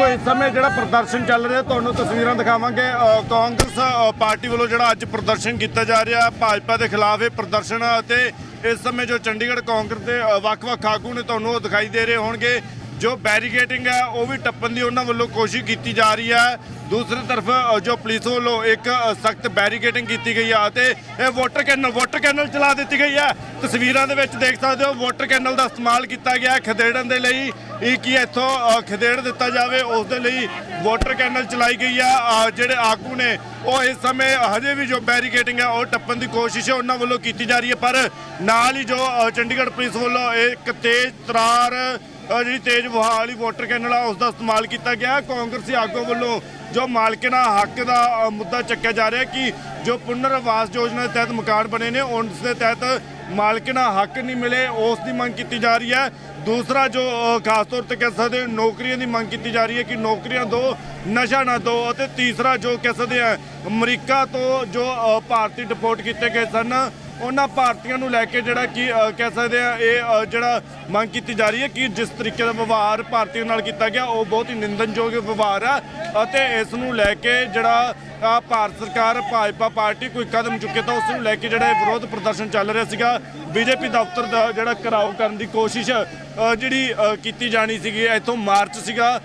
ਦੇਖੋ, ਇਸ ਸਮੇਂ ਜਿਹੜਾ ਪ੍ਰਦਰਸ਼ਨ ਚੱਲ ਰਿਹਾ, ਤੁਹਾਨੂੰ ਤਸਵੀਰਾਂ ਦਿਖਾਵਾਂਗੇ। ਕਾਂਗਰਸ ਪਾਰਟੀ ਵੱਲੋਂ ਜਿਹੜਾ ਅੱਜ ਪ੍ਰਦਰਸ਼ਨ ਕੀਤਾ ਜਾ ਰਿਹਾ, ਭਾਜਪਾ ਦੇ ਖਿਲਾਫ ਇਹ ਪ੍ਰਦਰਸ਼ਨ, ਅਤੇ ਇਸ ਸਮੇਂ ਜੋ ਚੰਡੀਗੜ੍ਹ ਕਾਂਗਰਸ ਦੇ ਵੱਖ-ਵੱਖ ਆਗੂ ਨੇ ਤੁਹਾਨੂੰ ਉਹ ਦਿਖਾਈ ਦੇ ਰਹੇ ਹੋਣਗੇ। ਜੋ ਬੈਰੀਕੇਟਿੰਗ ਹੈ, ਉਹ ਵੀ ਟੱਪਣ ਦੀ ਉਹਨਾਂ ਵੱਲੋਂ ਕੋਸ਼ਿਸ਼ ਕੀਤੀ ਜਾ ਰਹੀ ਹੈ। ਦੂਸਰੀ ਤਰਫ ਜੋ ਪੁਲਿਸ ਵੱਲੋਂ ਇੱਕ ਸਖਤ ਬੈਰੀਕੇਟਿੰਗ ਕੀਤੀ ਗਈ ਆ ਅਤੇ ਇਹ ਵਾਟਰ ਕੈਨਲ ਵਾਟਰ ਕੈਨਲ ਚਲਾ ਦਿੱਤੀ ਗਈ ਹੈ। ਤਸਵੀਰਾਂ ਦੇ ਵਿੱਚ ਦੇਖ ਸਕਦੇ ਹੋ ਵਾਟਰ ਕੈਨਲ ਦਾ ਇਸਤੇਮਾਲ ਕੀਤਾ ਗਿਆ ਖਦੇੜਨ ਦੇ ਲਈ। ਇਹ ਕੀ ਇੱਥੋਂ ਖਦੇੜ ਦਿੱਤਾ ਜਾਵੇ, ਉਸ ਦੇ ਲਈ ਵਾਟਰ ਕੈਨਲ ਚਲਾਈ ਗਈ ਆ। ਜਿਹੜੇ ਆਗੂ ਨੇ, ਉਹ ਇਸ ਸਮੇਂ ਹਜੇ ਵੀ ਜੋ ਬੈਰੀਕੇਟਿੰਗ ਹੈ, ਉਹ ਟੱਪਣ ਦੀ ਕੋਸ਼ਿਸ਼ ਹੈ, ਉਹਨਾਂ ਵੱਲੋਂ ਕੀਤੀ ਜਾ ਰਹੀ ਹੈ। ਪਰ ਨਾਲ ਹੀ ਜੋ ਚੰਡੀਗੜ੍ਹ ਪੁਲਿਸ ਵੱਲੋਂ ਇੱਕ ਤੇਜ਼ ਤਰਾਰ ਜਿਹੜੀ ਤੇਜ਼ ਵਹਾਅ ਵਾਲੀ ਵਾਟਰ ਕੈਨਲ ਆ, ਉਸ ਦਾ ਇਸਤੇਮਾਲ ਕੀਤਾ ਗਿਆ ਕਾਂਗਰਸੀ ਆਗੂ ਵੱਲੋਂ ਜੋ ਮਾਲਕਣਾ ਹੱਕ ਦਾ ਮੁੱਦਾ ਚੱਕਿਆ ਜਾ ਰਿਹਾ ਕਿ ਜੋ ਪੁਨਰ ਆਵਾਸ ਯੋਜਨਾ ਦੇ ਤਹਿਤ ਮਕਾਨ ਬਣੇ ਨੇ, ਉਸ ਦੇ ਤਹਿਤ ਮਾਲਕਣਾ ਹੱਕ ਨਹੀਂ ਮਿਲੇ, ਉਸ ਦੀ ਮੰਗ ਕੀਤੀ ਜਾ ਰਹੀ ਹੈ। ਦੂਸਰਾ ਜੋ ਖਾਸ ਤੌਰ ਤੇ ਕਹਿ ਸਕਦੇ ਨੌਕਰੀਆਂ ਦੀ ਮੰਗ ਕੀਤੀ ਜਾ ਰਹੀ ਹੈ ਕਿ ਨੌਕਰੀਆਂ ਦੋ, ਨਸ਼ਾ ਨਾ ਦਿਓ ਅਤੇ ਤੀਸਰਾ ਜੋ ਕਹਿ ਸਕਦੇ ਆ ਅਮਰੀਕਾ ਤੋਂ ਜੋ ਭਾਰਤੀ ਡਿਪੋਰਟ ਕੀਤੇ ਗਏ ਸਨ ਉਹਨਾਂ ਭਾਰਤੀਆਂ ਨੂੰ ਲੈ ਕੇ ਜਿਹੜਾ ਕਿ ਕਹਿ ਸਕਦੇ ਆ, ਇਹ ਜਿਹੜਾ ਮੰਗ ਕੀਤੀ ਜਾ ਰਹੀ ਹੈ ਕਿ ਜਿਸ ਤਰੀਕੇ ਦਾ ਵਿਵਹਾਰ ਭਾਰਤੀਆਂ ਨਾਲ ਕੀਤਾ ਗਿਆ, ਉਹ ਬਹੁਤ ਹੀ ਨਿੰਦਨਯੋਗ ਵਿਵਹਾਰ ਆ ਅਤੇ ਇਸ ਨੂੰ ਲੈ ਕੇ ਜਿਹੜਾ ਭਾਰਤ ਸਰਕਾਰ, ਭਾਜਪਾ ਪਾਰਟੀ ਕੋਈ ਕਦਮ ਚੁੱਕੇ ਤਾਂ ਉਸ ਨੂੰ ਲੈ ਕੇ ਜਿਹੜਾ ਵਿਰੋਧ ਪ੍ਰਦਰਸ਼ਨ ਚੱਲ ਰਿਹਾ ਸੀਗਾ, ਬੀਜੇਪੀ ਦਫ਼ਤਰ ਦਾ ਜਿਹੜਾ ਘਰਾਓ ਕਰਨ ਦੀ ਕੋਸ਼ਿਸ਼ ਜਿਹੜੀ ਕੀਤੀ ਜਾਣੀ ਸੀਗੀ ਇੱਥੋਂ ਮਾਰਚ ਸੀਗਾ।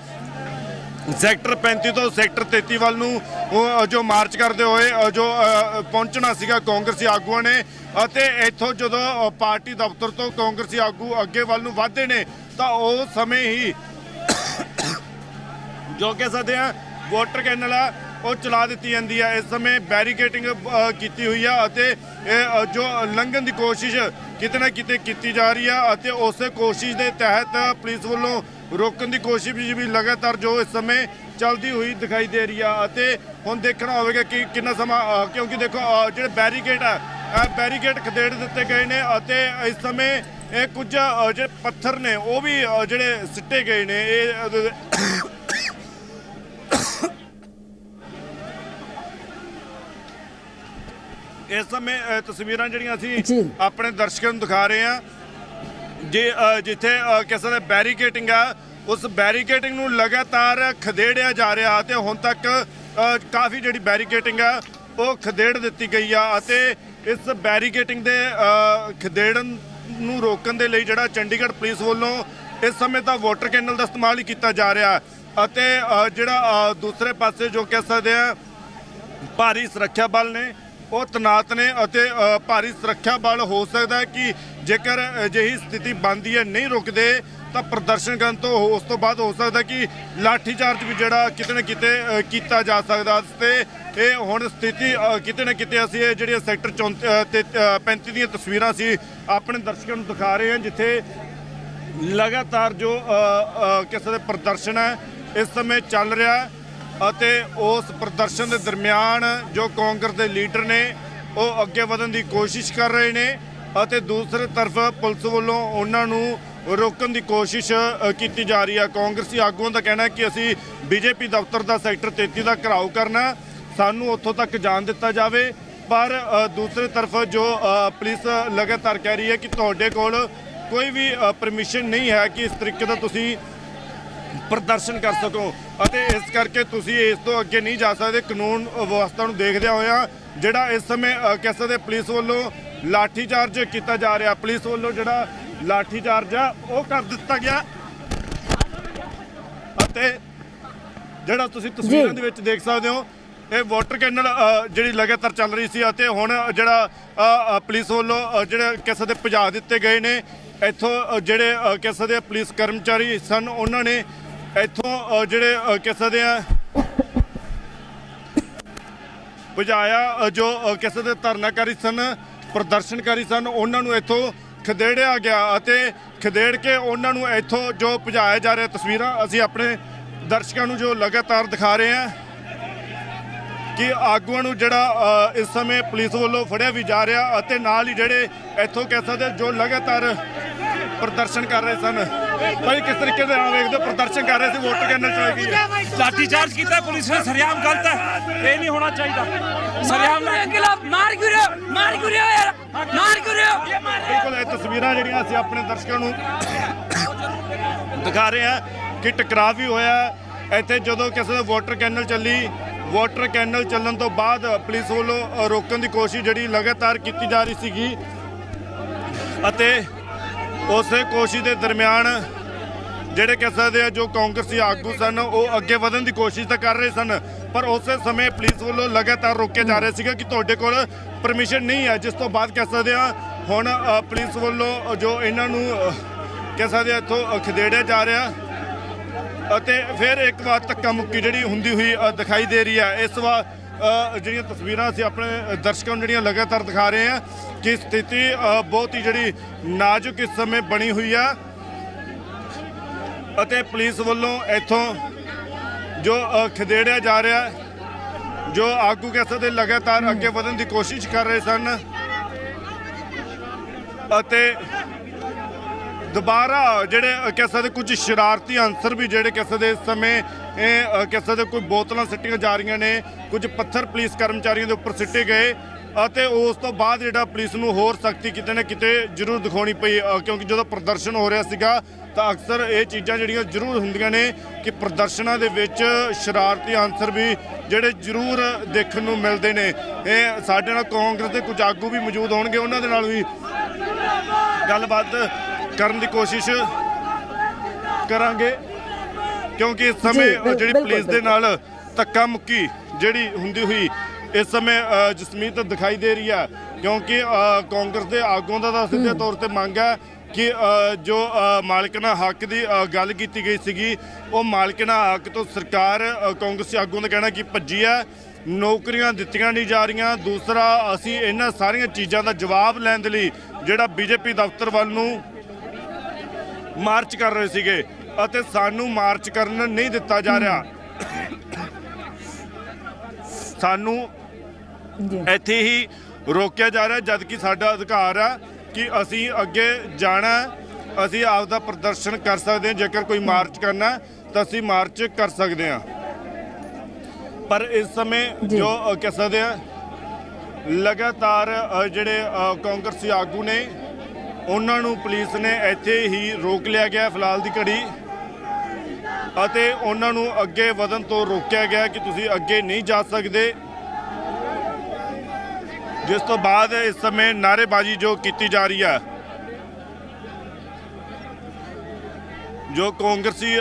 ਸੈਕਟਰ 35 ਤੋਂ ਸੈਕਟਰ 33 ਵੱਲ ਨੂੰ ਉਹ ਜੋ ਮਾਰਚ ਕਰਦੇ ਹੋਏ ਜੋ ਪਹੁੰਚਣਾ ਸੀਗਾ ਕਾਂਗਰਸੀ ਆਗੂਆਂ ਨੇ ਅਤੇ ਇੱਥੋਂ ਜਦੋਂ ਪਾਰਟੀ ਦਫ਼ਤਰ ਤੋਂ ਕਾਂਗਰਸੀ ਆਗੂ ਅੱਗੇ ਵੱਲ ਨੂੰ ਵਧਦੇ ਨੇ, ਤਾਂ ਉਹ ਸਮੇਂ ਹੀ ਜੋ ਕਹਿ ਸਕਦੇ ਆ ਵਾਟਰ ਕੈਨਲ ਆ ਉਹ ਚਲਾ ਦਿੱਤੀ ਜਾਂਦੀ ਹੈ। ਇਸ ਸਮੇਂ ਬੈਰੀਕੇਟਿੰਗ ਕੀਤੀ ਹੋਈ ਆ ਅਤੇ, ਇਹ ਜੋ ਲੰਘਣ ਦੀ ਕੋਸ਼ਿਸ਼ ਕਿਤੇ ਨਾ ਕਿਤੇ ਕੀਤੀ ਜਾ ਰਹੀ ਆ ਅਤੇ ਉਸੇ ਕੋਸ਼ਿਸ਼ ਦੇ ਤਹਿਤ ਪੁਲਿਸ ਵੱਲੋਂ ਰੋਕਣ ਦੀ ਕੋਸ਼ਿਸ਼ ਵੀ ਲਗਾਤਾਰ ਜੋ ਇਸ ਸਮੇਂ ਚੱਲਦੀ ਹੋਈ ਦਿਖਾਈ ਦੇ ਰਹੀ ਆ ਅਤੇ ਹੁਣ ਦੇਖਣਾ ਹੋਵੇਗਾ ਕਿ ਕਿੰਨਾ ਸਮਾਂ ਅ, ਕਿਉਂਕਿ ਦੇਖੋ ਅ, ਜਿਹੜੇ ਬੈਰੀਕੇਡ ਆ ਇਹ ਬੈਰੀਕੇਡ ਖਦੇੜ ਦਿੱਤੇ ਗਏ ਨੇ ਅਤੇ ਇਸ ਸਮੇਂ ਇਹ ਕੁਝ ਅ, ਜਿਹੜੇ ਪੱਥਰ ਨੇ ਉਹ ਵੀ ਅ, ਜਿਹੜੇ ਸਿੱਟੇ ਗਏ ਨੇ ਇਹ ਅ, ਇਸ ਸਮੇਂ ਅ, ਤਸਵੀਰਾਂ ਜਿਹੜੀਆਂ ਜੀ। ਅਸੀਂ ਆਪਣੇ ਦਰਸ਼ਕਾਂ ਨੂੰ ਦਿਖਾ ਰਹੇ ਹਾਂ ਜੇ ਜਿੱਥੇ ਅ, ਕਿਸੇ ਦੇ ਬੈਰੀਕੇਟਿੰਗ ਆ ਉਸ ਬੈਰੀਕੇਟਿੰਗ ਨੂੰ ਲਗਾਤਾਰ ਖਦੇੜਿਆ ਜਾ ਰਿਹਾ ਤੇ ਹੁਣ ਤੱਕ ਕਾਫੀ ਜਿਹੜੀ ਬੈਰੀਕੇਟਿੰਗ ਆ ਉਹ ਖਦੇੜ ਦਿੱਤੀ ਗਈ ਆ ਅਤੇ ਇਸ ਬੈਰੀਕੇਟਿੰਗ ਦੇ ਖਦੇੜਨ ਨੂੰ ਰੋਕਣ ਦੇ ਲਈ ਜਿਹੜਾ ਚੰਡੀਗੜ੍ਹ ਪੁਲਿਸ ਵੱਲੋਂ ਇਸ ਸਮੇਂ ਤਾਂ ਵਾਟਰ ਕੈਨਲ ਦਾ ਇਸਤੇਮਾਲ ਹੀ ਕੀਤਾ ਜਾ ਰਿਹਾ ਅਤੇ ਜਿਹੜਾ ਦੂਸਰੇ ਪਾਸੇ ਜੋ ਕਹਿ ਸਕਦੇ ਆ ਭਾਰੀ ਸੁਰੱਖਿਆ ਬਲ ਨੇ ਉਹ ਤਨਾਤ ਨੇ ਅਤੇ ਭਾਰੀ ਸੁਰੱਖਿਆ ਬਲ ਹੋ ਸਕਦਾ ਹੈ ਕਿ ਜੇਕਰ ਅਜਿਹੀ ਸਥਿਤੀ ਬਣਦੀ ਹੈ ਨਹੀਂ ਰੁਕਦੇ ਤਾਂ ਪ੍ਰਦਰਸ਼ਨ ਕਰਨ ਤੋਂ ਉਸ ਤੋਂ ਬਾਅਦ ਹੋ ਸਕਦਾ ਕਿ ਲਾਠੀ ਚਾਰਜ ਵੀ ਜਿਹੜਾ ਕਿਤੇ ਨਾ ਕਿਤੇ ਕੀਤਾ ਜਾ ਸਕਦਾ ਤੇ ਇਹ ਹੁਣ ਸਥਿਤੀ ਕਿਤੇ ਨਾ ਕਿਤੇ ਅਸੀਂ ਇਹ ਜਿਹੜੀਆਂ ਸੈਕਟਰ 34 ਅ, 35 ਦੀਆਂ ਤਸਵੀਰਾਂ ਸੀ ਆਪਣੇ ਦਰਸ਼ਕਾਂ ਨੂੰ ਦਿਖਾ ਰਹੇ ਹਾਂ ਜਿੱਥੇ ਲਗਾਤਾਰ ਜੋ ਕਿਸੇ ਦੇ ਪ੍ਰਦਰਸ਼ਨ ਹੈ ਇਸ ਸਮੇਂ ਚੱਲ ਰਿਹਾ ਹੈ। ਅਤੇ ਉਸ ਪ੍ਰਦਰਸ਼ਨ ਦੇ ਦਰਮਿਆਨ ਜੋ ਕਾਂਗਰਸ ਦੇ ਲੀਡਰ ਨੇ ਉਹ ਅੱਗੇ ਵਧਣ ਦੀ ਕੋਸ਼ਿਸ਼ ਕਰ ਰਹੇ ਨੇ ਅਤੇ ਦੂਸਰੀ ਤਰਫ ਪੁਲਿਸ ਵੱਲੋਂ ਉਹਨਾਂ ਨੂੰ ਰੋਕਣ ਦੀ ਕੋਸ਼ਿਸ਼ ਕੀਤੀ ਜਾ ਰਹੀ ਹੈ। ਕਾਂਗਰਸੀ ਆਗੂਆਂ ਦਾ ਕਹਿਣਾ ਹੈ ਕਿ ਅਸੀਂ ਬੀਜੇਪੀ ਦਫ਼ਤਰ ਦਾ ਸੈਕਟਰ 33 ਦਾ ਘਰਾਓ ਕਰਨਾ ਸਾਨੂੰ ਉੱਥੋਂ ਤੱਕ ਜਾਣ ਦਿੱਤਾ ਜਾਵੇ। ਪਰ ਅ, ਦੂਸਰੀ ਤਰਫ ਜੋ ਪੁਲਿਸ ਲਗਾਤਾਰ ਕਹਿ ਰਹੀ ਹੈ ਕਿ ਤੁਹਾਡੇ ਕੋਲ ਕੋਈ ਵੀ ਪਰਮਿਸ਼ਨ ਨਹੀਂ ਹੈ ਕਿ ਇਸ ਤਰੀਕੇ ਦਾ ਤੁਸੀਂ ਪ੍ਰਦਰਸ਼ਨ ਕਰ ਸਕੋ। ਅਤੇ ਇਸ ਕਰਕੇ ਤੁਸੀਂ ਇਸ ਤੋਂ ਅੱਗੇ ਨਹੀਂ ਜਾ ਸਕਦੇ। ਕਾਨੂੰਨ ਵਿਵਸਥਾ ਨੂੰ ਦੇਖਦਿਆਂ ਹੋਇਆਂ ਜਿਹੜਾ ਇਸ ਸਮੇਂ ਕਹਿ ਸਕਦੇ ਪੁਲਿਸ ਵੱਲੋਂ ਲਾਠੀ ਚਾਰਜ ਕੀਤਾ ਜਾ ਰਿਹਾ। ਪੁਲਿਸ ਵੱਲੋਂ ਜਿਹੜਾ ਲਾਠੀ ਚਾਰਜ ਆ ਉਹ ਕਰ ਦਿੱਤਾ ਗਿਆ। ਅਤੇ ਜਿਹੜਾ ਤੁਸੀਂ ਤਸਵੀਰਾਂ ਦੇ ਵਿੱਚ ਦੇਖ ਸਕਦੇ ਹੋ ਇਹ ਵਾਟਰ ਕੈਨਲ ਜਿਹੜੀ ਲਗਾਤਾਰ ਚੱਲ ਰਹੀ ਸੀ ਅਤੇ ਹੁਣ ਜਿਹੜਾ ਪੁਲਿਸ ਵੱਲੋਂ ਜਿਹੜੇ ਕਿਸੇ ਦੇ ਭਜਾ ਦਿੱਤੇ ਗਏ ਨੇ। ਇੱਥੋਂ ਜਿਹੜੇ ਕਿਸੇ ਦੇ ਪੁਲਿਸ ਕਰਮਚਾਰੀ ਸਨ ਉਹਨਾਂ ਨੇ ਇੱਥੋਂ ਜਿਹੜੇ ਕਹਿ ਸਕਦੇ ਦੇ ਆ? ਭਜਾਇਆ ਜੋ ਅ, ਕਿਸੇ ਦੇ ਧਰਨਾਕਾਰੀ ਸਨ ਪ੍ਰਦਰਸ਼ਨਕਾਰੀ ਸਨ ਉਹਨਾਂ ਨੂੰ ਇੱਥੋਂ ਖਦੇੜਿਆ ਗਿਆ ਅਤੇ ਖਦੇੜ ਕੇ ਉਹਨਾਂ ਨੂੰ ਇੱਥੋਂ ਜੋ ਭਜਾਇਆ ਜਾ ਰਿਹਾ ਤਸਵੀਰਾਂ ਅਸੀਂ ਆਪਣੇ ਦਰਸ਼ਕਾਂ ਨੂੰ ਜੋ ਲਗਾਤਾਰ ਦਿਖਾ ਰਹੇ ਹਾਂ ਕਿ ਆਗੂਆਂ ਨੂੰ ਜਿਹੜਾ ਇਸ ਸਮੇਂ ਪੁਲਿਸ ਵੱਲੋਂ ਫੜਿਆ ਵੀ ਜਾ ਰਿਹਾ ਅਤੇ ਨਾਲ ਹੀ ਜਿਹੜੇ ਇੱਥੋਂ ਕਹਿ ਸਕਦੇ ਜੋ ਲਗਾਤਾਰ ਪ੍ਰਦਰਸ਼ਨ ਕਰ ਰਹੇ ਸਨ। ਭਾਈ ਕਿਸ ਤਰੀਕੇ ਦੇ ਨਾਲ ਵੇਖਦੇ ਹੋ? ਪ੍ਰਦਰਸ਼ਨ ਕਰ ਰਹੇ ਸੀ ਵੋਟ ਕੈਨਲ ਚਲਾਈ ਗਈ ਹੈ ਲਾਠੀ ਚਾਰਜ ਕੀਤਾ ਪੁਲਿਸ ਨੇ ਸਰਿਆਮ ਗਲਤ ਹੈ ਇਹ ਨਹੀਂ ਹੋਣਾ ਚਾਹੀਦਾ ਸਰਿਆਮ ਮਾਰ ਖਿਲਾਫ ਮਾਰ ਕਿਉਂ ਰਹੇ? ਮਾਰ ਕਿਉਂ ਰਹੇ ਯਾਰ ਮਾਰ ਕਿਉਂ ਰਹੇ? ਬਿਲਕੁਲ ਇਹ ਤਸਵੀਰਾਂ ਜਿਹੜੀਆਂ ਅਸੀਂ ਆਪਣੇ ਦਰਸ਼ਕਾਂ ਨੂੰ ਦਿਖਾ ਰਹੇ ਹਾਂ ਕਿ ਟਕਰਾਅ ਵੀ ਹੋਇਆ ਇੱਥੇ ਜਦੋਂ ਕਿਸੇ ਦਾ ਵਾਟਰ ਕੈਨਲ ਚੱਲੀ ਵਾਟਰ ਕੈਨਲ ਚੱਲਣ ਤੋਂ ਬਾਅਦ ਪੁਲਿਸ ਵੱਲੋਂ ਰੋਕਣ ਦੀ ਕੋਸ਼ਿਸ਼ ਜਿਹੜੀ ਲਗਾਤਾਰ ਕੀਤੀ ਜਾ ਰਹੀ ਸੀਗੀ ਅਤੇ ਉਸੇ ਕੋਸ਼ਿਸ਼ ਦੇ ਦਰਮਿਆਨ ਜਿਹੜੇ ਕਹਿ ਸਕਦੇ ਆ ਜੋ ਕਾਂਗਰਸੀ ਆਗੂ ਸਨ, ਉਹ ਅੱਗੇ ਵਧਣ ਦੀ ਕੋਸ਼ਿਸ਼ ਤਾਂ ਕਰ ਰਹੇ ਸਨ, ਪਰ ਉਸੇ ਸਮੇਂ ਪੁਲਿਸ ਵੱਲੋਂ ਲਗਾਤਾਰ ਰੋਕਿਆ ਜਾ ਰਿਹਾ ਸੀਗਾ ਕਿ ਤੁਹਾਡੇ ਕੋਲ ਪਰਮਿਸ਼ਨ ਨਹੀਂ ਹੈ, ਜਿਸ ਤੋਂ ਬਾਅਦ ਕਹਿ ਸਕਦੇ ਆ ਹੁਣ ਪੁਲਿਸ ਵੱਲੋਂ ਜੋ ਇਹਨਾਂ ਨੂੰ ਕਹਿ ਸਕਦੇ ਆ ਇੱਥੋਂ ਖਦੇੜਿਆ ਜਾ ਰਿਹਾ। ਅਤੇ ਫਿਰ ਇੱਕ ਵਾਰ ਧੱਕਾ ਮੁੱਕੀ ਜਿਹੜੀ ਹੁੰਦੀ ਹੋਈ ਦਿਖਾਈ ਦੇ ਰਹੀ ਹੈ। ਇਸ ਵਾਰ ਜਿਹੜੀਆਂ ਤਸਵੀਰਾਂ ਅਸੀਂ ਆਪਣੇ ਦਰਸ਼ਕਾਂ ਨੂੰ ਜਿਹੜੀਆਂ ਲਗਾਤਾਰ ਦਿਖਾ ਰਹੇ ਹਾਂ, ਕਿ ਸਥਿਤੀ ਬਹੁਤ ਹੀ ਜਿਹੜੀ ਨਾਜ਼ੁਕ ਇਸ ਸਮੇਂ ਬਣੀ ਹੋਈ ਆ। ਅਤੇ ਪੁਲਿਸ ਵੱਲੋਂ ਇੱਥੋਂ ਜੋ ਖਦੇੜਿਆ ਜਾ ਰਿਹਾ, ਜੋ ਆਗੂ ਕਹਿ ਸਕਦੇ ਲਗਾਤਾਰ ਅੱਗੇ ਵਧਣ ਦੀ ਕੋਸ਼ਿਸ਼ ਕਰ ਰਹੇ ਸਨ। ਅਤੇ ਦੁਬਾਰਾ ਜਿਹੜੇ ਕਹਿ ਸਕਦੇ ਕੁਝ ਸ਼ਰਾਰਤੀ ਅੰਸਰ ਵੀ ਜਿਹੜੇ ਕਹਿ ਸਕਦੇ ਇਸ ਸਮੇਂ, ਇਹ ਕਹਿ ਸਕਦੇ ਕੋਈ ਬੋਤਲਾਂ ਸਿੱਟੀਆਂ ਜਾ ਰਹੀਆਂ ਨੇ, ਕੁਝ ਪੱਥਰ ਪੁਲਿਸ ਕਰਮਚਾਰੀਆਂ ਦੇ ਉੱਪਰ ਸਿੱਟੇ ਗਏ, ਅਤੇ ਉਸ ਤੋਂ ਬਾਅਦ ਜਿਹੜਾ ਪੁਲਿਸ ਨੂੰ ਹੋਰ ਸਖਤੀ ਕਿਤੇ ਨਾ ਕਿਤੇ ਜ਼ਰੂਰ ਦਿਖਾਉਣੀ ਪਈ ਕਿਉਂਕਿ ਜਦੋਂ ਪ੍ਰਦਰਸ਼ਨ ਹੋ ਰਿਹਾ ਸੀਗਾ, ਤਾਂ ਅਕਸਰ ਇਹ ਚੀਜ਼ਾਂ ਜਿਹੜੀਆਂ ਜ਼ਰੂਰ ਹੁੰਦੀਆਂ ਨੇ ਕਿ ਪ੍ਰਦਰਸ਼ਨਾਂ ਦੇ ਵਿੱਚ ਸ਼ਰਾਰਤੀ ਅੰਸਰ ਵੀ ਜਿਹੜੇ ਜ਼ਰੂਰ ਦੇਖਣ ਨੂੰ ਮਿਲਦੇ ਨੇ। ਇਹ ਸਾਡੇ ਨਾਲ ਕਾਂਗਰਸ ਦੇ ਕੁਝ ਆਗੂ ਵੀ ਮੌਜੂਦ ਹੋਣਗੇ, ਉਹਨਾਂ ਦੇ ਨਾਲ ਵੀ ਗੱਲਬਾਤ ਕਰਨ ਦੀ ਕੋਸ਼ਿਸ਼ ਕਰਾਂਗੇ ਕਿਉਂਕਿ ਇਸ ਸਮੇਂ ਜਿਹੜੀ ਪੁਲਿਸ ਦੇ ਨਾਲ ਧੱਕਾ ਮੁੱਕੀ ਜਿਹੜੀ ਹੁੰਦੀ ਹੋਈ ਇਸ ਸਮੇਂ ਜਸਮੀਤ ਦਿਖਾਈ ਦੇ ਰਹੀ ਹੈ ਕਿਉਂਕਿ ਕਾਂਗਰਸ ਦੇ ਆਗੂਆਂ ਦਾ ਤਾਂ ਸਿੱਧੇ ਤੌਰ ਤੇ ਮੰਗ ਹੈ ਕਿ ਜੋ ਮਾਲਕਨਾ ਹੱਕ ਦੀ ਗੱਲ ਕੀਤੀ ਗਈ ਸੀਗੀ ਉਹ ਮਾਲਕਨਾ ਹੱਕ ਤੋਂ ਸਰਕਾਰ ਕਾਂਗਰਸੀ ਆਗੂਆਂ ਦਾ ਕਹਿਣਾ ਕਿ ਭੱਜੀ ਹੈ ਨੌਕਰੀਆਂ ਦਿੱਤੀਆਂ ਨਹੀਂ ਜਾ ਰਹੀਆਂ ਦੂਸਰਾ ਅਸੀਂ ਇਹਨਾਂ ਸਾਰੀਆਂ ਚੀਜ਼ਾਂ ਦਾ ਜਵਾਬ ਲੈਣ ਦੇ ਲਈ ਜਿਹੜਾ ਬੀਜੇਪੀ ਦਫ਼ਤਰ ਵੱਲ ਨੂੰ ਮਾਰਚ ਕਰ ਰਹੇ ਸੀਗੇ ਅਤੇ ਸਾਨੂੰ ਮਾਰਚ ਕਰਨ ਨਹੀਂ ਦਿੱਤਾ ਜਾ ਰਿਹਾ ਸਾਨੂੰ ਇੱਥੇ ਹੀ ਰੋਕਿਆ ਜਾ ਰਿਹਾ ਜਦ ਕਿ ਸਾਡਾ ਅਧਿਕਾਰ ਆ ਕਿ ਅਸੀਂ ਅੱਗੇ ਜਾਣਾ ਹੈ। ਅਸੀਂ ਆਪ ਦਾ ਪ੍ਰਦਰਸ਼ਨ ਕਰ ਸਕਦੇ ਹਾਂ ਜੇਕਰ ਕੋਈ ਮਾਰਚ ਕਰਨਾ ਹੈ, ਤਾਂ ਅਸੀਂ ਮਾਰਚ ਕਰ ਸਕਦੇ ਹਾਂ ਪਰ ਇਸ ਸਮੇਂ ਜੀ। ਕਹਿ ਸਕਦੇ ਆ ਲਗਾਤਾਰ ਜਿਹੜੇ ਕਾਂਗਰਸੀ ਆਗੂ ਨੇ ਉਹਨਾਂ ਨੂੰ ਪੁਲਿਸ ਨੇ ਇੱਥੇ ਹੀ ਰੋਕ ਲਿਆ ਗਿਆ ਫਿਲਹਾਲ ਦੀ ਘੜੀ ਅਤੇ ਉਹਨਾਂ ਨੂੰ ਅੱਗੇ ਵਧਣ ਤੋਂ ਰੋਕਿਆ ਗਿਆ ਕਿ ਤੁਸੀਂ ਅੱਗੇ ਨਹੀਂ ਜਾ ਸਕਦੇ। ਜਿਸ ਤੋਂ ਬਾਅਦ ਇਸ ਸਮੇਂ ਨਾਅਰੇਬਾਜ਼ੀ ਜੋ ਕੀਤੀ ਜਾ ਰਹੀ ਹੈ, ਜੋ ਕਾਂਗਰਸੀ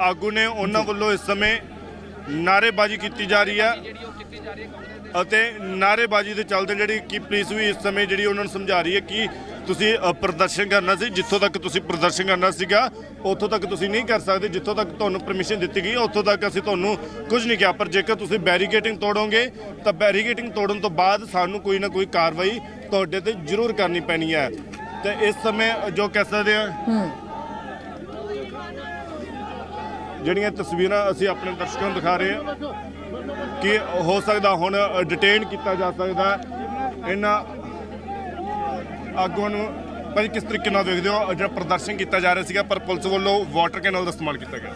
ਆਗੂ ਨੇ ਉਹਨਾਂ ਵੱਲੋਂ ਇਸ ਸਮੇਂ ਨਾਅਰੇਬਾਜ਼ੀ ਕੀਤੀ ਜਾ ਰਹੀ ਹੈ। ਅਤੇ ਨਾਅਰੇਬਾਜ਼ੀ ਦੇ ਚੱਲਦੇ ਜਿਹੜੀ ਕਿ ਪੁਲਿਸ ਵੀ ਇਸ ਸਮੇਂ ਜਿਹੜੀ ਉਹਨਾਂ ਨੂੰ ਸਮਝਾ ਰਹੀ ਹੈ ਕਿ ਤੁਸੀਂ ਪ੍ਰਦਰਸ਼ਨ ਕਰਨਾ ਸੀ ਜਿੱਥੋਂ ਤੱਕ ਤੁਸੀਂ ਪ੍ਰਦਰਸ਼ਨ ਕਰਨਾ ਸੀਗਾ ਉੱਥੋਂ ਤੱਕ ਤੁਸੀਂ ਨਹੀਂ ਕਰ ਸਕਦੇ ਜਿੱਥੋਂ ਤੱਕ ਤੁਹਾਨੂੰ ਪਰਮਿਸ਼ਨ ਦਿੱਤੀ ਗਈ ਉੱਥੋਂ ਤੱਕ ਅਸੀਂ ਤੁਹਾਨੂੰ ਕੁਝ ਨਹੀਂ ਕਿਹਾ। ਪਰ ਜੇਕਰ ਤੁਸੀਂ ਬੈਰੀਕੇਡਿੰਗ ਤੋੜੋਗੇ ਤਾਂ ਬੈਰੀਕੇਡਿੰਗ ਤੋੜਨ ਤੋਂ ਬਾਅਦ ਸਾਨੂੰ ਕੋਈ ਨਾ ਕੋਈ ਕਾਰਵਾਈ ਤੁਹਾਡੇ ਤੇ ਜ਼ਰੂਰ ਕਰਨੀ ਪੈਣੀ ਹੈ। ਤੇ ਇਸ ਸਮੇਂ ਜੋ ਕਹਿ ਸਕਦੇ ਆ ਜਿਹੜੀਆਂ ਤਸਵੀਰਾਂ ਅਸੀਂ ਆਪਣੇ ਦਰਸ਼ਕਾਂ ਨੂੰ ਦਿਖਾ ਰਹੇ ਹਾਂ ਕਿ ਹੋ ਸਕਦਾ ਹੁਣ ਡਿਟੇਨ ਕੀਤਾ ਜਾ ਸਕਦਾ। ਇਹਨਾਂ ਆਗੂਆਂ ਨੂੰ ਭਾਜੀ ਕਿਸ ਤਰੀਕੇ ਨਾਲ ਵੇਖਦੇ ਹੋ, ਜਿਹੜਾ ਪ੍ਰਦਰਸ਼ਨ ਕੀਤਾ ਜਾ ਰਿਹਾ ਸੀਗਾ, ਪਰ ਪੁਲਿਸ ਵੱਲੋਂ ਵਾਟਰ ਕੈਨਲ ਦਾ ਇਸਤੇਮਾਲ ਕੀਤਾ ਗਿਆ।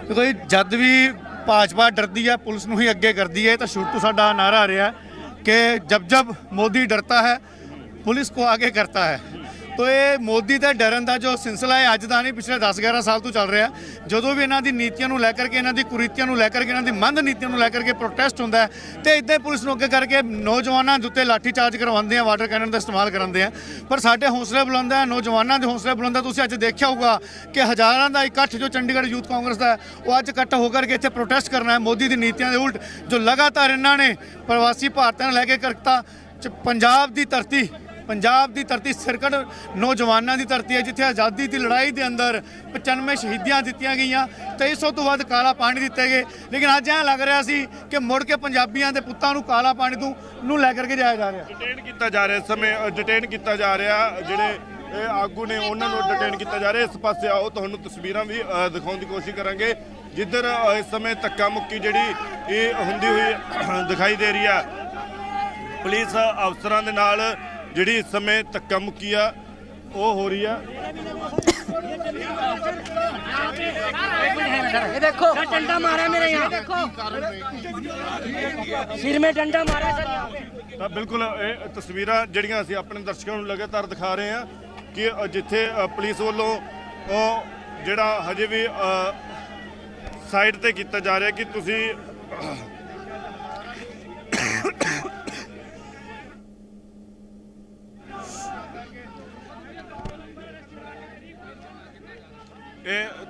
ਦੇਖੋ ਜੀ, ਜਦ ਵੀ ਭਾਜਪਾ ਡਰਦੀ ਹੈ ਪੁਲਿਸ ਨੂੰ ਹੀ ਅੱਗੇ ਕਰਦੀ ਹੈ ਤਾਂ ਸ਼ੁਰੂ ਤੋਂ ਸਾਡਾ ਨਾਰਾ ਆ ਰਿਹਾ ਕਿ ਜਬ ਜਬ ਮੋਦੀ ਡਰਤਾ ਹੈ, ਪੁਲਿਸ ਕੋ ਆਗੇ ਕਰਤਾ ਹੈ। ਤੋ ਇਹ ਮੋਦੀ ਦੇ ਡਰਨ ਦਾ ਜੋ ਸਿਲਸਿਲਾ ਹੈ, ਅੱਜ ਦਾ ਨਹੀਂ, ਪਿਛਲੇ 10-11 ਸਾਲ ਤੋਂ ਚੱਲ ਰਿਹਾ। ਜਦੋਂ ਵੀ ਇਹਨਾਂ ਦੀ ਨੀਤੀਆਂ ਨੂੰ ਲੈ ਕਰਕੇ, ਇਹਨਾਂ ਦੀ ਕੁਰੀਤੀਆਂ ਨੂੰ ਲੈ ਕਰਕੇ, ਇਹਨਾਂ ਦੀ ਮੰਦ ਨੀਤੀਆਂ ਨੂੰ ਲੈ ਕਰਕੇ ਪ੍ਰੋਟੈਸਟ ਹੁੰਦਾ ਹੈ, ਤੇ ਇਦਾਂ ਪੁਲਿਸ ਨੂੰ ਅੱਗੇ ਕਰਕੇ ਨੌਜਵਾਨਾਂ ਦੇ ਉੱਤੇ ਲਾਠੀ ਚਾਰਜ ਕਰਵਾਉਂਦੇ ਆ ਵਾਟਰ ਕੈਨਨ ਦਾ ਇਸਤੇਮਾਲ ਕਰਾਉਂਦੇ ਆ। ਪਰ ਸਾਡੇ ਹੌਸਲੇ ਬੁਲੰਦ ਹੈ ਨੌਜਵਾਨਾਂ ਦੇ ਹੌਸਲੇ ਬੁਲੰਦ ਹੈ ਤੁਸੀਂ ਅੱਜ ਦੇਖਿਆ ਹੋਊਗਾ ਕਿ ਹਜ਼ਾਰਾਂ ਦਾ ਇਕੱਠ ਜੋ ਚੰਡੀਗੜ੍ਹ ਯੂਥ ਕਾਂਗਰਸ ਦਾ ਉਹ ਅੱਜ ਇਕੱਠ ਹੋ ਕਰਕੇ ਇੱਥੇ ਪ੍ਰੋਟੈਸਟ ਕਰਨਾ ਹੈ। ਮੋਦੀ ਦੀ ਨੀਤੀਆਂ ਦੇ ਉਲਟ ਜੋ ਲਗਾਤਾਰ ਇਹਨਾਂ ਨੇ ਪ੍ਰਵਾਸੀ ਭਾਰਤੀਆਂ ਨੂੰ ਲੈ ਕੇ ਕਰਤਾ, ਚ- ਪੰਜਾਬ ਦੀ ਧਰਤੀ ਪੰਜਾਬ ਦੀ ਧਰਤੀ ਸਿਰਕਟ ਨੌਜਵਾਨਾਂ ਦੀ ਧਰਤੀ ਹੈ, ਜਿੱਥੇ ਆਜ਼ਾਦੀ ਦੀ ਲੜਾਈ ਦੇ ਅੰਦਰ 95 ਸ਼ਹੀਦੀਆਂ ਦਿੱਤੀਆਂ ਗਈਆਂ 2300 ਤੋਂ ਵੱਧ ਕਾਲਾ ਪਾਣੀ ਦਿੱਤੇ ਗਏ। ਲੇਕਿਨ ਅੱਜ ਐਂ ਲੱਗ ਰਿਹਾ ਸੀ ਕਿ ਮੁੜ ਕੇ ਪੰਜਾਬੀਆਂ ਦੇ ਪੁੱਤਾਂ ਨੂੰ ਕਾਲਾ ਪਾਣੀ ਤੋਂ ਨੂੰ ਲੈ ਕਰਕੇ ਜਾਇਆ ਜਾ ਰਿਹਾ। ਡਿਟੇਨ ਕੀਤਾ ਜਾ ਰਿਹਾ ਸਮੇਂ ਡਿਟੇਨ ਕੀਤਾ ਜਾ ਰਿਹਾ, ਜਿਹੜੇ ਇਹ ਆਗੂ ਨੇ ਉਹਨਾਂ ਨੂੰ ਡਿਟੇਨ ਕੀਤਾ ਜਾ ਰਿਹਾ। ਇਸ ਪਾਸੇ ਆਓ, ਤੁਹਾਨੂੰ ਤਸਵੀਰਾਂ ਵੀ ਦਿਖਾਉਣ ਦੀ ਕੋਸ਼ਿਸ਼ ਕਰਾਂਗੇ। ਜਿੱਧਰ ਇਸ ਸਮੇਂ ਧੱਕਾ ਮੁੱਕੀ ਜਿਹੜੀ ਇਹ ਹੁੰਦੀ ਹੋਈ ਦਿਖਾਈ ਦੇ ਰਹੀ ਹੈ, ਪੁਲਿਸ ਅਫਸਰਾਂ ਦੇ ਨਾਲ ਜਿਹੜੀ ਇਸ ਸਮੇਂ ਧੱਕਾ ਮੁੱਕੀ ਆ ਉਹ ਹੋ ਰਹੀ ਆ ये देखो डंडा मारा मेरे यहाँ देखो सिर में डंडा मारा सर यहाँ पे ਤਾਂ ਬਿਲਕੁਲ ਇਹ ਤਸਵੀਰਾਂ ਜਿਹੜੀਆਂ ਅਸੀਂ ਆਪਣੇ ਦਰਸ਼ਕਾਂ ਨੂੰ ਲਗਾਤਾਰ ਦਿਖਾ ਰਹੇ ਹਾਂ ਕਿ ਅ, ਜਿੱਥੇ ਅ, ਪੁਲਿਸ ਵੱਲੋਂ ਉਹ ਜਿਹੜਾ ਹਜੇ ਵੀ ਅ, ਸਾਈਡ ਤੇ ਕੀਤਾ ਜਾ ਰਿਹਾ ਕਿ ਤੁਸੀਂ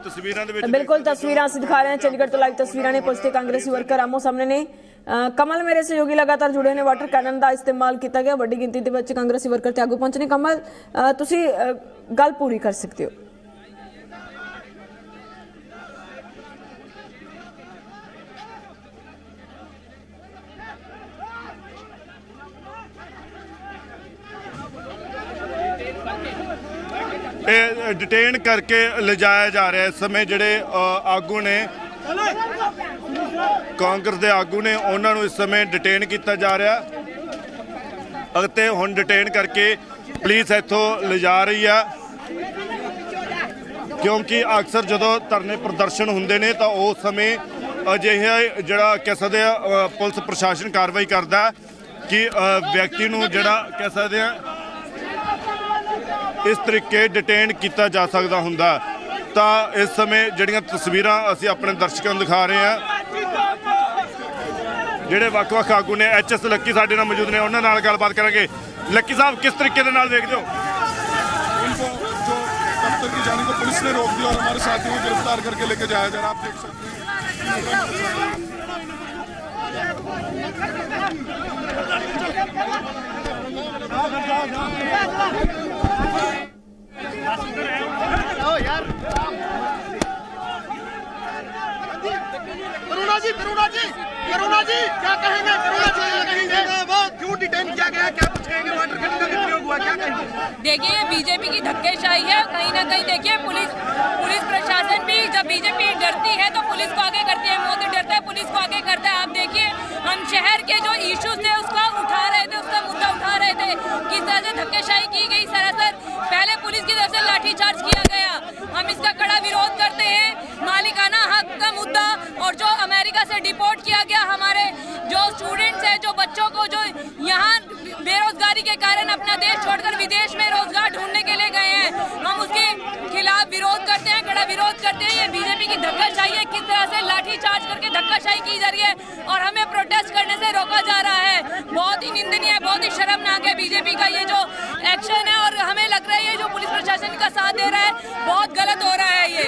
ਤਸਵੀਰਾਂ ਦੇ ਵਿੱਚ ਬਿਲਕੁਲ ਤਸਵੀਰਾਂ ਅਸੀਂ ਦਿਖਾ ਰਹੇ ਹਾਂ। ਚੰਡੀਗੜ੍ਹ ਤੋਂ ਲਾਈਵ ਤਸਵੀਰਾਂ ਨੇ ਪੁਲਿਸ ਤੇ ਕਾਂਗਰਸੀ ਵਰਕਰ ਆਮੋ ਸਾਹਮਣੇ ਨੇ। ਕਮਲ ਮੇਰੇ ਸਹਿਯੋਗੀ ਲਗਾਤਾਰ ਜੁੜੇ ਨੇ ਵਾਟਰ ਕੈਨਨ ਦਾ ਇਸਤੇਮਾਲ ਕੀਤਾ ਗਿਆ। ਵੱਡੀ ਗਿਣਤੀ ਦੇ ਵਿੱਚ ਕਾਂਗਰਸੀ ਵਰਕਰ ਤੇ ਆਗੂ ਪਹੁੰਚੇ ਨੇ। ਕਮਲ ਤੁਸੀਂ ਗੱਲ ਪੂਰੀ ਕਰ ਸਕਦੇ ਹੋ। ਇਹ ਡਿਟੇਨ ਕਰਕੇ ਲਿਜਾਇਆ ਜਾ ਰਿਹਾ ਇਸ ਸਮੇਂ ਜਿਹੜੇ ਆਗੂ ਨੇ, ਕਾਂਗਰਸ ਦੇ ਆਗੂ ਨੇ, ਉਹਨਾਂ ਨੂੰ ਇਸ ਸਮੇਂ ਡਿਟੇਨ ਕੀਤਾ ਜਾ ਰਿਹਾ ਅਤੇ ਹੁਣ ਡਿਟੇਨ ਕਰਕੇ ਪੁਲਿਸ ਇੱਥੋਂ ਲਿਜਾ ਰਹੀ ਆ ਕਿਉਂਕਿ ਅਕਸਰ ਜਦੋਂ ਧਰਨੇ ਪ੍ਰਦਰਸ਼ਨ ਹੁੰਦੇ ਨੇ, ਤਾਂ ਉਸ ਸਮੇਂ ਅਜਿਹਾ ਜਿਹੜਾ ਕਹਿ ਸਕਦੇ ਆ ਪੁਲਿਸ ਪ੍ਰਸ਼ਾਸਨ ਕਾਰਵਾਈ ਕਰਦਾ ਕਿ ਵਿਅਕਤੀ ਨੂੰ ਜਿਹੜਾ ਕਹਿ ਸਕਦੇ ਆ ਇਸ ਤਰੀਕੇ ਡਿਟੇਨ ਕੀਤਾ ਜਾ ਸਕਦਾ ਹੁੰਦਾ ਤਾਂ ਇਸ ਸਮੇਂ ਜਿਹੜੀਆਂ ਤਸਵੀਰਾਂ ਅਸੀਂ ਆਪਣੇ ਦਰਸ਼ਕਾਂ ਨੂੰ ਦਿਖਾ ਰਹੇ ਹਾਂ ਜਿਹੜੇ ਵੱਖ-ਵੱਖ ਆਗੂ ਨੇ ਐਚਐਸ ਲੱਕੀ ਸਾਡੇ ਨਾਲ ਮੌਜੂਦ ਨੇ ਉਹਨਾਂ ਨਾਲ ਗੱਲਬਾਤ ਕਰਾਂਗੇ ਲੱਕੀ ਸਾਹਿਬ ਕਿਸ ਤਰੀਕੇ ਦੇ ਨਾਲ ਵੇਖਦੇ ਹੋ उनको जो दफ्तर की जाने को पुलिस ने रोक दिया और हमारे साथियों को गिरफ्तार करके लेके जाया जा रहा है आप देख सकते हैं देखिए, बीजेपी की धक्केशाही है। कहीं ना कहीं देखिए, पुलिस पुलिस प्रशासन भी जब बीजेपी डरती है तो पुलिस को आगे करती है। मोदी डरता है, पुलिस को आगे करता है। आप देखिए, हम शहर के जो इश्यूज़ थे, उसका उठा रहे थे, उसका मुद्दा किस तरह से धक्केशाही की गई? सरासर पहले पुलिस की तरफ़ से लाठीचार्ज किया गया। हम इसका कड़ा विरोध करते हैं। मालिकाना हक का मुद्दा और जो अमेरिका से डिपोर्ट किया गया हमारे जो स्टूडेंट्स हैं, जो बच्चों को जो यहाँ बेरोजगारी के कारण अपना देश छोड़कर विदेश में रोज़गार ढूँढने के लिए गए हैं। हम उसके खिलाफ विरोध करते हैं, कड़ा विरोध करते हैं। ये बीजेपी की धक्काशाही है। किस तरह से लाठीचार्ज करके धक्काशाही की जा रही है और हमें प्रोटेस्ट करने से रोका जा रहा है। बहुत ही निंदनीय बीजेपी का ये जो एक्शन है और हमें लग रहा है ये जो पुलिस प्रशासन का साथ दे रहा है बहुत गलत हो रहा है ये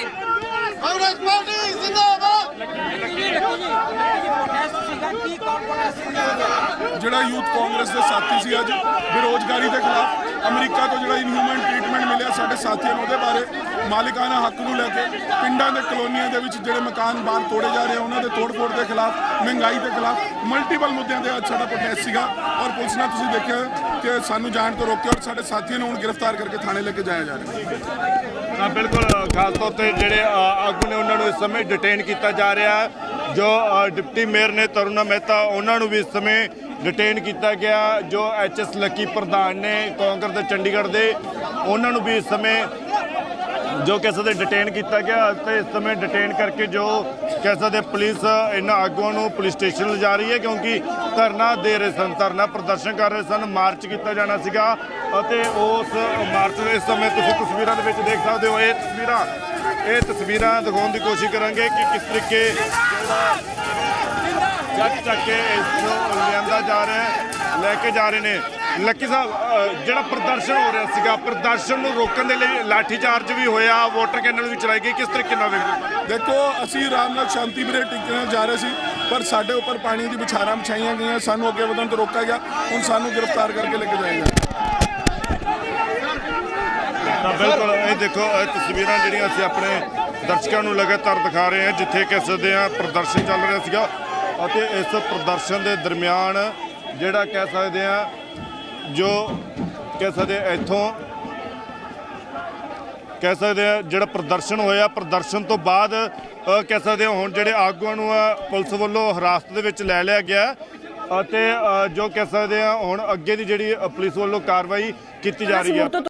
कांग्रेस पार्टी जिंदाबाद ਜਿਹੜਾ ਯੂਥ ਕਾਂਗਰਸ ਦੇ ਸਾਥੀ ਸੀ ਅੱਜ ਬੇਰੋਜ਼ਗਾਰੀ ਦੇ ਖਿਲਾਫ ਅਮਰੀਕਾ ਤੋਂ ਜਿਹੜਾ ਇਨਹਿਊਮਨ ਟ੍ਰੀਟਮੈਂਟ ਮਿਲਿਆ ਸਾਡੇ ਸਾਥੀਆਂ ਨੂੰ ਉਹਦੇ ਬਾਰੇ ਮਾਲਿਕਾਨਾ ਹੱਕ ਨੂੰ ਲੈ ਕੇ ਪਿੰਡਾਂ ਦੇ ਕਲੋਨੀਆਂ ਦੇ ਵਿੱਚ ਜਿਹੜੇ ਮਕਾਨ ਬਾਹਰ ਤੋੜੇ ਜਾ ਰਹੇ ਆ, ਉਹਨਾਂ ਦੇ ਤੋੜ-ਫੋੜ ਦੇ ਖਿਲਾਫ ਮਹਿੰਗਾਈ ਦੇ ਖਿਲਾਫ ਮਲਟੀਪਲ ਮੁੱਦਿਆਂ ਤੇ ਅੱਜ ਸਾਡਾ ਪ੍ਰੋਟੈਸਟ ਸੀਗਾ ਔਰ ਪੁਲਿਸ ਨੇ ਤੁਸੀਂ ਦੇਖਿਆ ਕਿ ਸਾਨੂੰ ਜਾਣ ਤੋਂ ਰੋਕਿਆ ਔਰ ਸਾਡੇ ਸਾਥੀਆਂ ਨੂੰ ਹੁਣ ਗ੍ਰਿਫਤਾਰ ਕਰਕੇ ਥਾਣੇ ਲੈ ਕੇ ਜਾਇਆ ਜਾ ਰਿਹਾ ਹੈ। ਤਾਂ ਬਿਲਕੁਲ ਖਾਸ ਤੌਰ ਤੇ ਜਿਹੜੇ ਆਗੂ ਨੇ ਉਹਨਾਂ ਨੂੰ ਇਸ ਸਮੇਂ ਡਿਟੇਨ ਕੀਤਾ ਜਾ ਰਿਹਾ ਜੋ ਡਿਪਟੀ ਮੇਅਰ ਨੇ ਤਰੁਣਾ ਮਹਿਤਾ ਉਹਨਾਂ ਨੂੰ ਵੀ ਇਸ ਸਮੇਂ ਡਿਟੇਨ ਕੀਤਾ ਗਿਆ। ਜੋ ਐਚਐਸ ਲੱਕੀ ਪ੍ਰਧਾਨ ਨੇ ਕਾਂਗਰਸ ਦੇ ਚੰਡੀਗੜ੍ਹ ਦੇ ਉਹਨਾਂ ਨੂੰ ਵੀ ਇਸ ਸਮੇਂ ਜੋ ਕਹਿ ਸਕਦੇ ਡਿਟੇਨ ਕੀਤਾ ਗਿਆ ਤੇ ਇਸ ਸਮੇਂ ਡਿਟੇਨ ਕਰਕੇ ਜੋ ਕਹਿ ਸਕਦੇ ਪੁਲਿਸ, ਇਹਨਾਂ ਆਗੂਆਂ ਨੂੰ ਪੁਲਿਸ ਸਟੇਸ਼ਨ ਲਿਜਾ ਰਹੀ ਹੈ ਕਿਉਂਕਿ ਧਰਨਾ ਦੇ ਰਹੇ ਸਨ, ਧਰਨਾ ਪ੍ਰਦਰਸ਼ਨ ਕਰ ਰਹੇ ਸਨ, ਮਾਰਚ ਕੀਤਾ ਜਾਣਾ ਸੀਗਾ ਅਤੇ ਉਸ ਮਾਰਚ ਦੇ ਸਮੇਂ ਤੁਸੀਂ ਤਸਵੀਰਾਂ ਦੇ ਵਿੱਚ ਦੇਖ ਸਕਦੇ ਹੋ, ਇਹ ਤਸਵੀਰਾਂ ਇਹ ਤਸਵੀਰਾਂ ਦਿਖਾਉਣ ਦੀ ਕੋਸ਼ਿਸ਼ ਕਰਾਂਗੇ ਕਿ ਕਿਸ ਤਰੀਕੇ ਜਿਹੜਾ ਚੱਕ ਚੱਕ ਕੇ ਇਸ ਨੂੰ ਲਿਆਂਦਾ ਜਾ ਰਿਹਾ ਲੈ ਕੇ ਜਾ ਰਹੇ ਨੇ। ਲੱਕੀ ਸਾਹਿਬ ਜਿਹੜਾ ਪ੍ਰਦਰਸ਼ਨ ਹੋ ਰਿਹਾ ਸੀਗਾ ਪ੍ਰਦਰਸ਼ਨ ਨੂੰ ਰੋਕਣ ਦੇ ਲਈ ਲਾਠੀ ਚਾਰਜ ਵੀ ਹੋਇਆ ਵਾਟਰ ਕੈਨਲ ਵੀ ਚਲਾਈ ਗਈ ਕਿਸ ਤਰੀਕੇ ਨਾਲ ਵੇਖਦੇ ਹੋ? ਦੇਖੋ ਅਸੀਂ ਆਰਾਮ ਨਾਲ ਸ਼ਾਂਤੀ ਟਿੱਕੇ ਨਾਲ ਜਾ ਰਹੇ ਸੀ ਪਰ ਸਾਡੇ ਉੱਪਰ ਪਾਣੀ ਦੀ ਵਿਛਾਰਾਂ ਵਿਛਾਈਆਂ ਗਈਆਂ ਸਾਨੂੰ ਅੱਗੇ ਵਧਣ ਤੋਂ ਰੋਕਿਆ ਗਿਆ ਹੁਣ ਸਾਨੂੰ ਗ੍ਰਿਫਤਾਰ ਕਰਕੇ ਲੈ ਕੇ ਜਾਇਆ ਜਾ ਤਾਂ ਬਿਲਕੁਲ ਇਹ ਦੇਖੋ ਇਹ ਤਸਵੀਰਾਂ ਜਿਹੜੀਆਂ ਅਸੀਂ ਆਪਣੇ ਦਰਸ਼ਕਾਂ ਨੂੰ ਲਗਾਤਾਰ ਦਿਖਾ ਰਹੇ ਹਾਂ ਜਿੱਥੇ ਕਹਿ ਸਕਦੇ ਹਾਂ ਪ੍ਰਦਰਸ਼ਨ ਚੱਲ ਰਿਹਾ ਸੀਗਾ ਅਤੇ ਇਸ ਪ੍ਰਦਰਸ਼ਨ ਦੇ ਦਰਮਿਆਨ ਜਿਹੜਾ ਕਹਿ ਸਕਦੇ ਹਾਂ ਜੋ ਕਹਿ ਸਕਦੇ ਇੱਥੋਂ ਕਹਿ ਸਕਦੇ ਆ ਜਿਹੜਾ ਪ੍ਰਦਰਸ਼ਨ ਹੋਇਆ ਪ੍ਰਦਰਸ਼ਨ ਤੋਂ ਬਾਅਦ ਕਹਿ ਸਕਦੇ ਹਾਂ ਹੁਣ ਜਿਹੜੇ ਆਗੂਆਂ ਨੂੰ ਪੁਲਿਸ ਵੱਲੋਂ ਹਿਰਾਸਤ ਦੇ ਵਿੱਚ ਲੈ ਲਿਆ ਗਿਆ ਅਤੇ ਜੋ ਕਹਿ ਸਕਦੇ ਆ ਹੁਣ ਅੱਗੇ ਦੀ ਜਿਹੜੀ ਪੁਲਿਸ ਵੱਲੋਂ ਕਾਰਵਾਈ ਕੀਤੀ ਜਾ ਰਹੀ ਹੈ